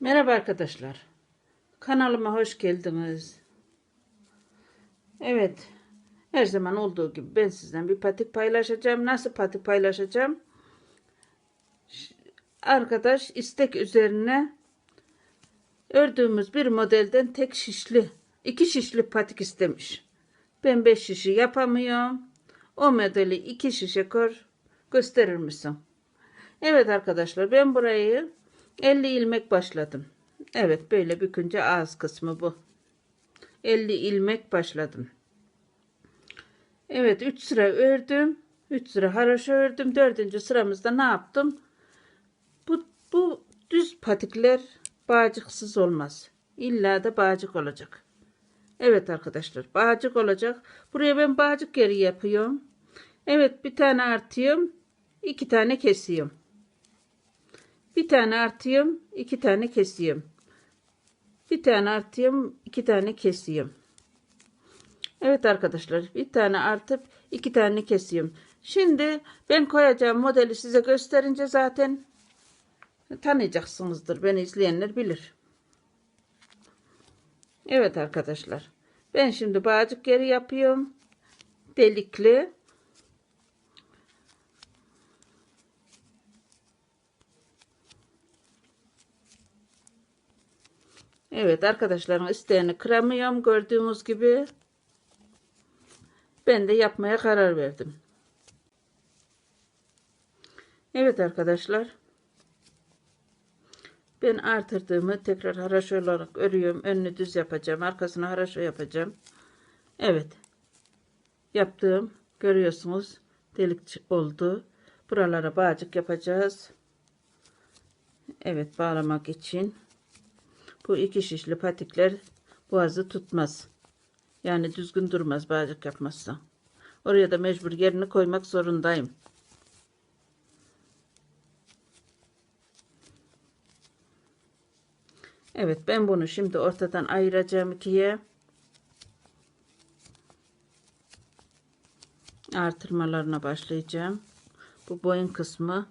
Merhaba arkadaşlar. Kanalıma hoş geldiniz. Evet. Her zaman olduğu gibi ben sizden bir patik paylaşacağım. Nasıl patik paylaşacağım? Arkadaş istek üzerine ördüğümüz bir modelden tek şişli, iki şişli patik istemiş. Ben beş şişi yapamıyorum. O modeli iki şişe kör gösterir misin? Evet arkadaşlar ben burayı 50 ilmek başladım. Evet böyle bükünce ağız kısmı bu. 50 ilmek başladım. Evet 3 sıra ördüm. 3 sıra haroşa ördüm. 4. sıramızda ne yaptım? Bu, bu düz patikler bağcıksız olmaz. İlla da bağcık olacak. Evet arkadaşlar bağcık olacak. Buraya ben bağcık yeri yapıyorum. Evet bir tane artıyorum. iki tane kesiyorum. Bir tane artıyorum, iki tane kesiyorum. Bir tane artıyorum, iki tane kesiyorum. Evet arkadaşlar, bir tane artıp iki tane kesiyorum. Şimdi ben koyacağım modeli size gösterince zaten tanıyacaksınızdır. Beni izleyenler bilir. Evet arkadaşlar. Ben şimdi bağcık yeri yapıyorum. Delikli. Evet arkadaşlarım isteğini kıramıyorum gördüğünüz gibi. Ben de yapmaya karar verdim. Evet arkadaşlar. Ben artırdığımı tekrar haraşo olarak örüyorum. Önünü düz yapacağım. Arkasını haraşo yapacağım. Evet. Yaptığım görüyorsunuz delik oldu. Buralara bağcık yapacağız. Evet bağlamak için. Bu iki şişli patikler boğazı tutmaz. Yani düzgün durmaz bağcık yapmazsa. Oraya da mecbur yerini koymak zorundayım. Evet ben bunu şimdi ortadan ayıracağım ikiye. Artırmalarına başlayacağım. Bu boyun kısmı.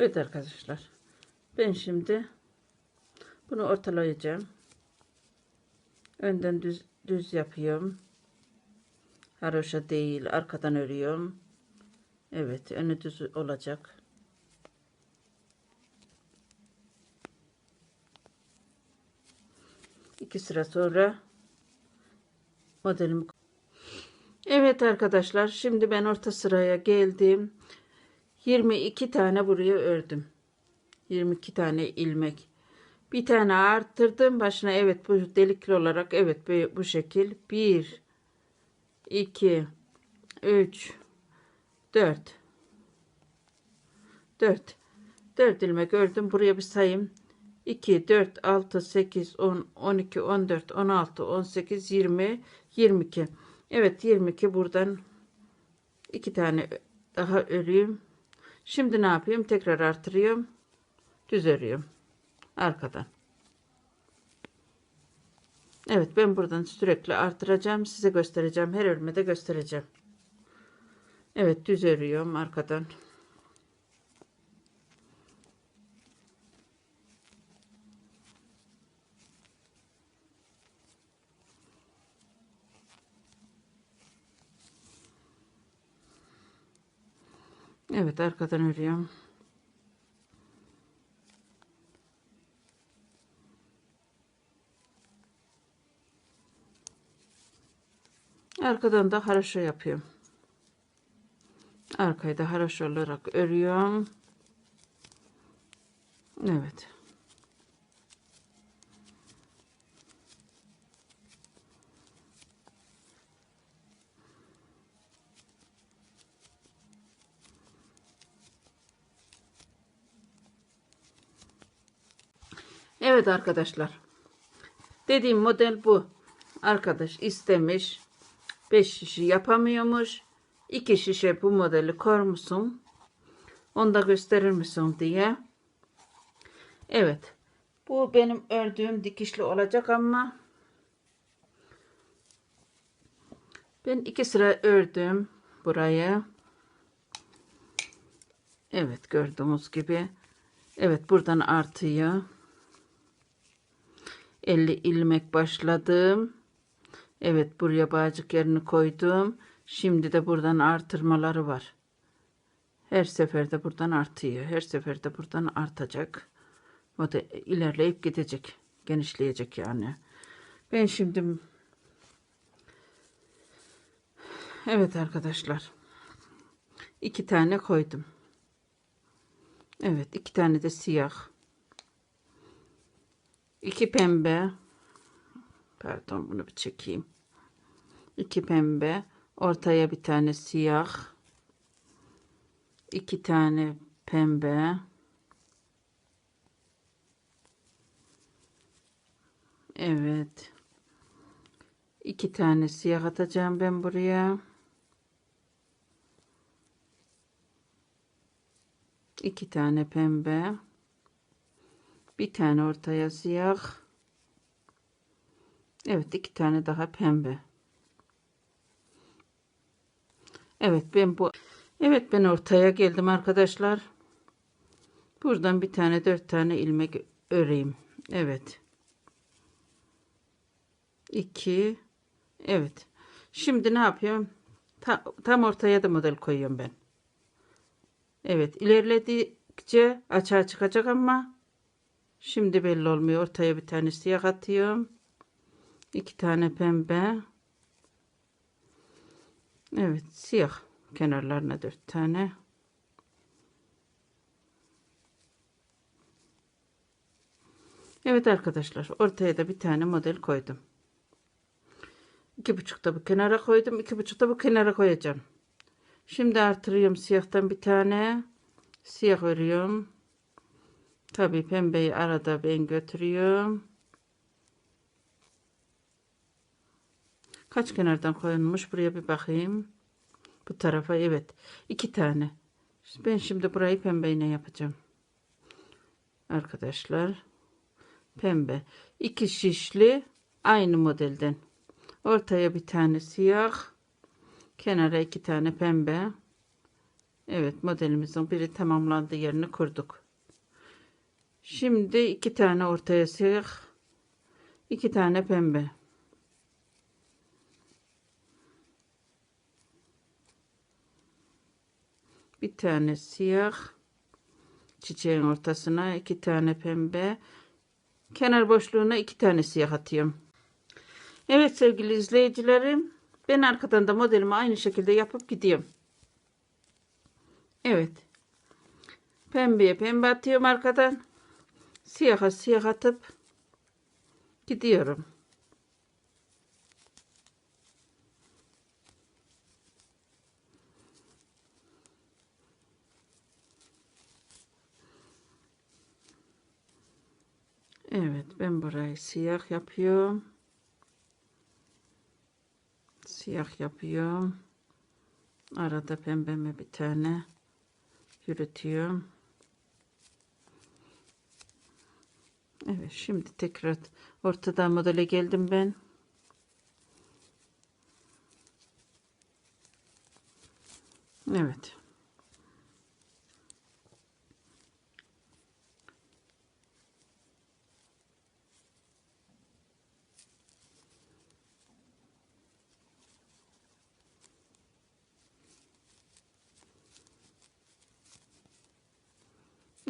Evet arkadaşlar. Ben şimdi bunu ortalayacağım. Önden düz düz yapıyorum. Haroşa değil, arkadan örüyorum. Evet, önü düz olacak. İki sıra sonra modelimi Evet arkadaşlar, şimdi ben orta sıraya geldim. 22 tane buraya ördüm. 22 tane ilmek. Bir tane arttırdım. Başına evet bu delikli olarak evet bu, şekil. 1 2 3 4 4 4 ilmek ördüm. Buraya bir sayayım. 2 4 6 8 10 12 14 16 18 20 22. Evet 22 buradan iki tane daha öreyim. Şimdi ne yapayım? Tekrar artırıyorum. Düz örüyorum. Arkadan. Evet ben buradan sürekli artıracağım. Size göstereceğim. Her örmede göstereceğim. Evet düz örüyorum arkadan. Evet arkadan örüyorum. Arkadan da haraşo yapıyorum. Arkayı da haraşo olarak örüyorum. Evet. Evet arkadaşlar. Dediğim model bu. Arkadaş istemiş. 5 şişe yapamıyormuş. 2 şişe bu modeli kormuşsun. Onu da gösterir misin diye. Evet. Bu benim ördüğüm dikişli olacak ama ben iki sıra ördüm burayı. Evet gördüğünüz gibi. Evet buradan artıyor. 50 ilmek başladım. Evet buraya bağcık yerini koydum. Şimdi de buradan artırmaları var. Her seferde buradan artıyor. Her seferde buradan artacak. O da ilerleyip gidecek. Genişleyecek yani. Ben şimdi Evet arkadaşlar. iki tane koydum. Evet iki tane de siyah. İki pembe. Pardon bunu bir çekeyim. iki pembe. Ortaya bir tane siyah. iki tane pembe. Evet. iki tane siyah atacağım ben buraya. iki tane pembe. Bir tane ortaya siyah. Evet iki tane daha pembe. Evet ben bu Evet ben ortaya geldim arkadaşlar. Buradan bir tane dört tane ilmek öreyim. Evet. 2 Evet. Şimdi ne yapıyorum? Ta, tam ortaya da model koyuyorum ben. Evet ilerledikçe açığa çıkacak ama şimdi belli olmuyor. Ortaya bir tane siyah atıyorum. iki tane pembe. Evet siyah kenarlarına dört tane. Evet arkadaşlar ortaya da bir tane model koydum. İki buçuk da bu kenara koydum. iki buçuk da bu kenara koyacağım. Şimdi artırıyorum siyahtan bir tane. Siyah örüyorum. Tabii pembeyi arada ben götürüyorum. Kaç kenardan koyulmuş? Buraya bir bakayım. Bu tarafa evet. iki tane. Ben şimdi burayı pembeyle yapacağım. Arkadaşlar. Pembe. iki şişli aynı modelden. Ortaya bir tane siyah. Kenara iki tane pembe. Evet modelimizin biri tamamlandı yerini kurduk. Şimdi iki tane ortaya siyah. iki tane pembe. Bir tane siyah. Çiçeğin ortasına iki tane pembe. Kenar boşluğuna iki tane siyah atıyorum. Evet sevgili izleyicilerim. Ben arkadan da modelimi aynı şekilde yapıp gidiyorum. Evet. Pembeye pembe atıyorum arkadan. Siyaha siyah atıp gidiyorum. Evet ben burayı siyah yapıyorum siyah yapıyorum. Arada pembeme bir tane yürütüyorum. Evet şimdi tekrar ortadan modele geldim ben. Evet.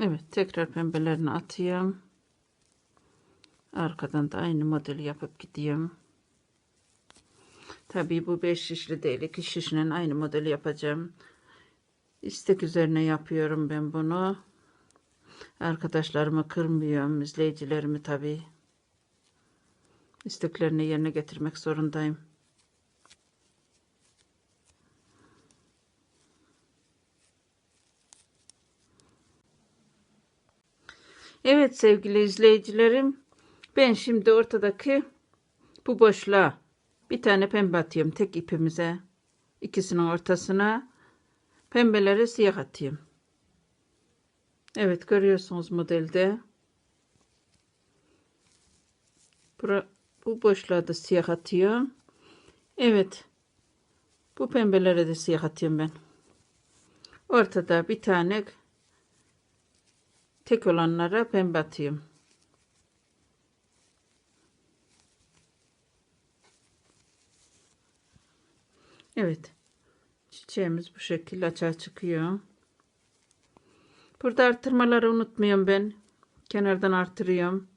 Evet tekrar pembelerini atıyorum. Arkadan da aynı modeli yapıp gidiyorum. Tabii bu 5 şişli değil. 2 şişle aynı modeli yapacağım. İstek üzerine yapıyorum ben bunu. Arkadaşlarımı kırmıyorum. izleyicilerimi tabii. isteklerini yerine getirmek zorundayım. Evet sevgili izleyicilerim. Ben şimdi ortadaki Bu boşluğa bir tane pembe atıyorum tek ipimize. İkisinin ortasına pembeleri siyah atıyorum. Evet görüyorsunuz modelde. Bura, bu boşluğa da siyah atıyorum. Evet. Bu pembelere de siyah atıyorum ben. Ortada bir tane tek olanlara pembe atıyorum. Evet. Çiçeğimiz bu şekilde açığa çıkıyor. Burada artırmaları unutmuyorum ben. Kenardan artırıyorum.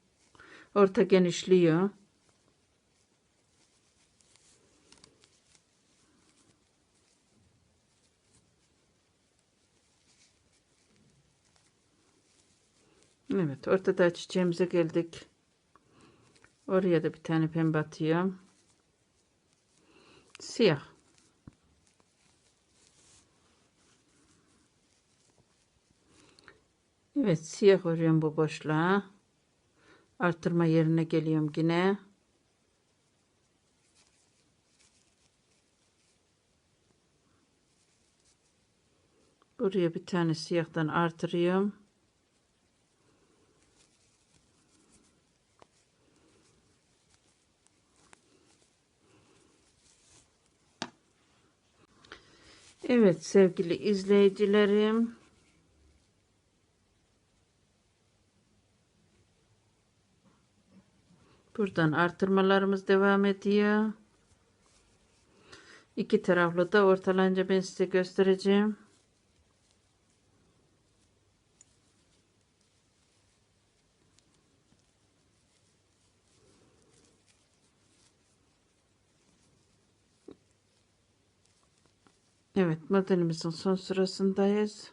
Orta genişliyor. Evet, ortada çiçeğimize geldik. Oraya da bir tane pembe atıyorum. Siyah. Evet, siyah örüyorum bu boşluğa. Artırma yerine geliyorum yine. Buraya bir tane siyahtan artırıyorum. Evet sevgili izleyicilerim. Buradan artırmalarımız devam ediyor. İki taraflı da ortalanca ben size göstereceğim. Evet modelimizin son sırasındayız.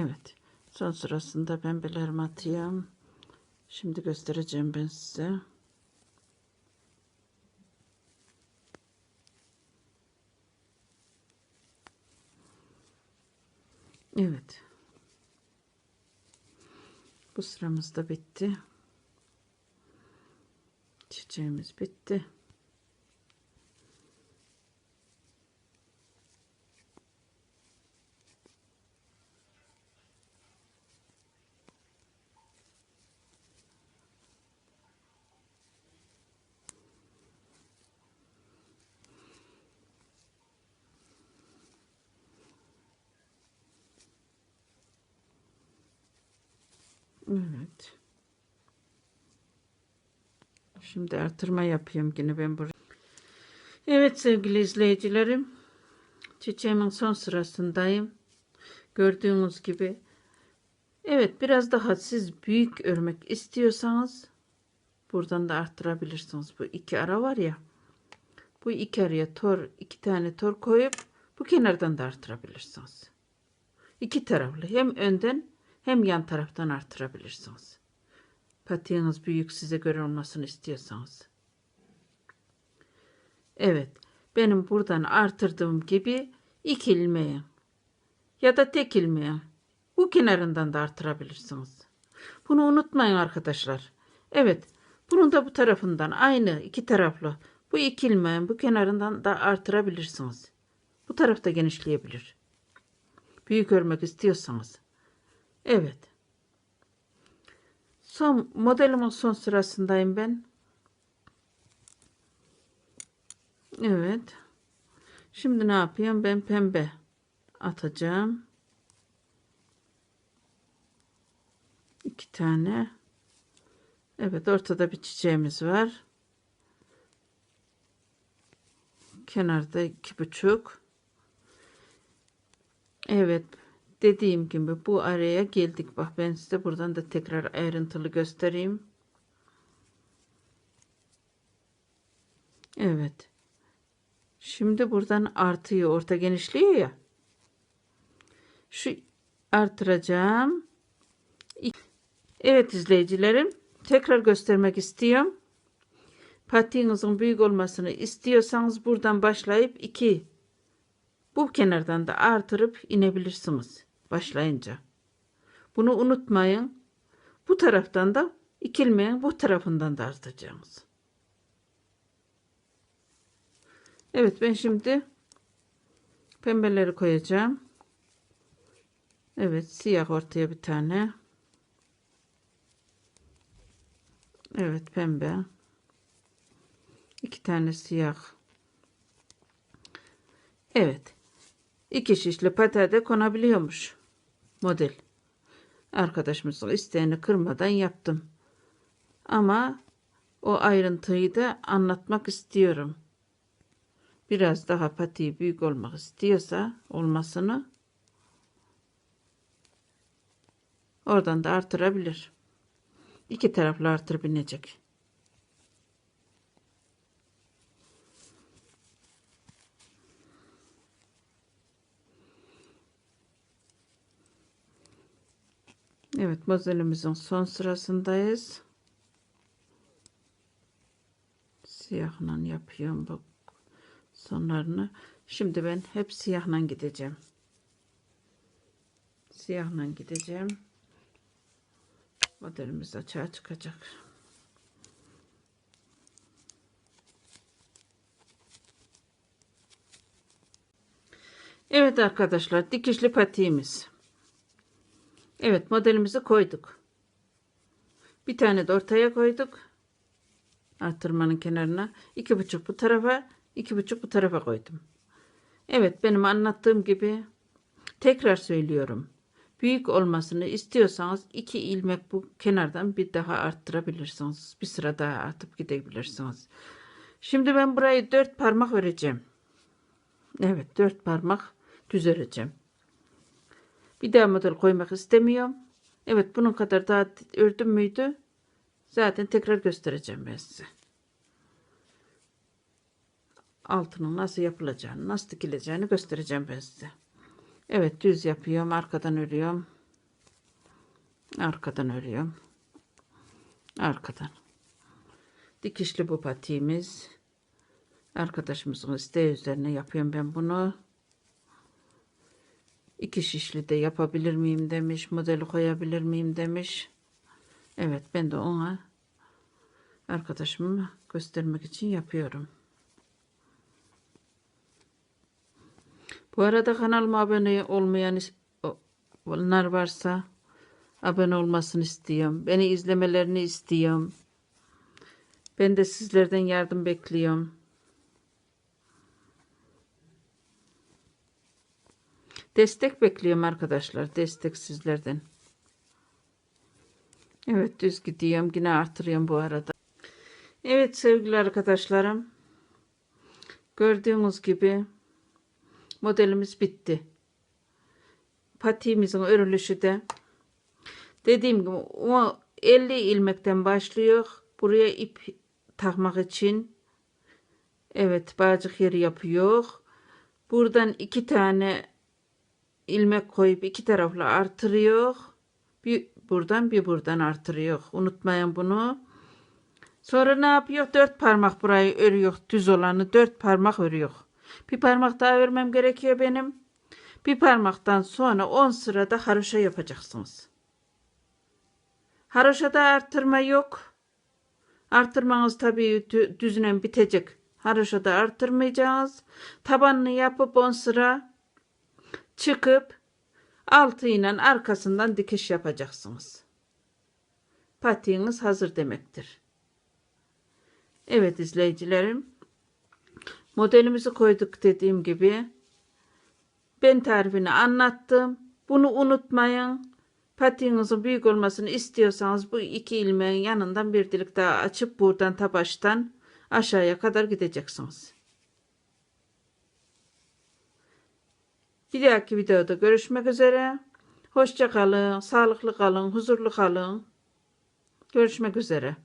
Evet. Son sırasında pembelerimi atıyorum. Şimdi göstereceğim ben size. Evet. Bu sıramız da bitti. Çiçeğimiz bitti. Evet. Şimdi artırma yapıyorum yine ben buraya. Evet sevgili izleyicilerim. Çiçeğimin son sırasındayım. Gördüğünüz gibi. Evet biraz daha siz büyük örmek istiyorsanız buradan da arttırabilirsiniz. Bu iki ara var ya. Bu iki araya tor iki tane tor koyup bu kenardan da arttırabilirsiniz. İki taraflı hem önden hem yan taraftan artırabilirsiniz. Patiğiniz büyük size göre olmasını istiyorsanız. Evet. Benim buradan artırdığım gibi iki ilmeği ya da tek ilmeği bu kenarından da artırabilirsiniz. Bunu unutmayın arkadaşlar. Evet. Bunun da bu tarafından aynı iki taraflı bu iki ilmeğin bu kenarından da artırabilirsiniz. Bu tarafta genişleyebilir. Büyük örmek istiyorsanız. Evet. Son modelimin son sırasındayım ben. Evet. Şimdi ne yapıyorum? Ben pembe atacağım. İki tane. Evet ortada bir çiçeğimiz var. Kenarda iki buçuk. Evet dediğim gibi bu araya geldik. Bak ben size buradan da tekrar ayrıntılı göstereyim. Evet. Şimdi buradan artıyor. Orta genişliyor ya. Şu artıracağım. Evet izleyicilerim. Tekrar göstermek istiyorum. Patiğinizin büyük olmasını istiyorsanız buradan başlayıp iki bu kenardan da artırıp inebilirsiniz başlayınca. Bunu unutmayın. Bu taraftan da iki ilmeğin bu tarafından da artacaksınız. Evet ben şimdi pembeleri koyacağım. Evet siyah ortaya bir tane. Evet pembe. İki tane siyah. Evet. İki şişli patate konabiliyormuş. Model. Arkadaşımızın isteğini kırmadan yaptım. Ama o ayrıntıyı da anlatmak istiyorum. Biraz daha patiği büyük olmak istiyorsa olmasını oradan da artırabilir. İki taraflı artırıp inecek. Evet modelimizin son sırasındayız. Siyahla yapıyorum bu sonlarını. Şimdi ben hep siyahla gideceğim. Siyahla gideceğim. Modelimiz açığa çıkacak. Evet arkadaşlar dikişli patiğimiz. Evet modelimizi koyduk. Bir tane de ortaya koyduk. Artırmanın kenarına. iki buçuk bu tarafa, iki buçuk bu tarafa koydum. Evet benim anlattığım gibi tekrar söylüyorum. Büyük olmasını istiyorsanız iki ilmek bu kenardan bir daha arttırabilirsiniz. Bir sıra daha atıp gidebilirsiniz. Şimdi ben burayı dört parmak öreceğim. Evet dört parmak düz öreceğim. Bir daha model koymak istemiyorum. Evet bunun kadar daha ördüm müydü? Zaten tekrar göstereceğim ben size. Altının nasıl yapılacağını, nasıl dikileceğini göstereceğim ben size. Evet düz yapıyorum. Arkadan örüyorum. Arkadan örüyorum. Arkadan. Dikişli bu patiğimiz. Arkadaşımızın isteği üzerine yapıyorum ben bunu. İki şişli de yapabilir miyim demiş. Modeli koyabilir miyim demiş. Evet ben de ona arkadaşımı göstermek için yapıyorum. Bu arada kanalıma abone olmayan onlar varsa abone olmasını istiyorum. Beni izlemelerini istiyorum. Ben de sizlerden yardım bekliyorum. Destek bekliyorum arkadaşlar. Destek sizlerden. Evet düz gidiyorum. Yine artırıyorum bu arada. Evet sevgili arkadaşlarım. Gördüğünüz gibi modelimiz bitti. Patiğimizin örülüşü de dediğim gibi o 50 ilmekten başlıyor. Buraya ip takmak için evet bağcık yeri yapıyor. Buradan iki tane ilmek koyup iki taraflı artırıyor. Bir buradan bir buradan artırıyor. Unutmayın bunu. Sonra ne yapıyor? Dört parmak burayı örüyor. Düz olanı dört parmak örüyor. Bir parmak daha örmem gerekiyor benim. Bir parmaktan sonra 10 sırada haroşa yapacaksınız. Haroşada artırma yok. Artırmanız tabii düzünen bitecek. Haroşada artırmayacağız. Tabanını yapıp 10 sıra çıkıp altı ile arkasından dikiş yapacaksınız. Patiğiniz hazır demektir. Evet izleyicilerim. Modelimizi koyduk dediğim gibi. Ben tarifini anlattım. Bunu unutmayın. Patiğinizin büyük olmasını istiyorsanız bu iki ilmeğin yanından bir dilik daha açıp buradan tabaştan aşağıya kadar gideceksiniz. Bir dahaki videoda görüşmek üzere. Hoşça kalın, sağlıklı kalın, huzurlu kalın. Görüşmek üzere.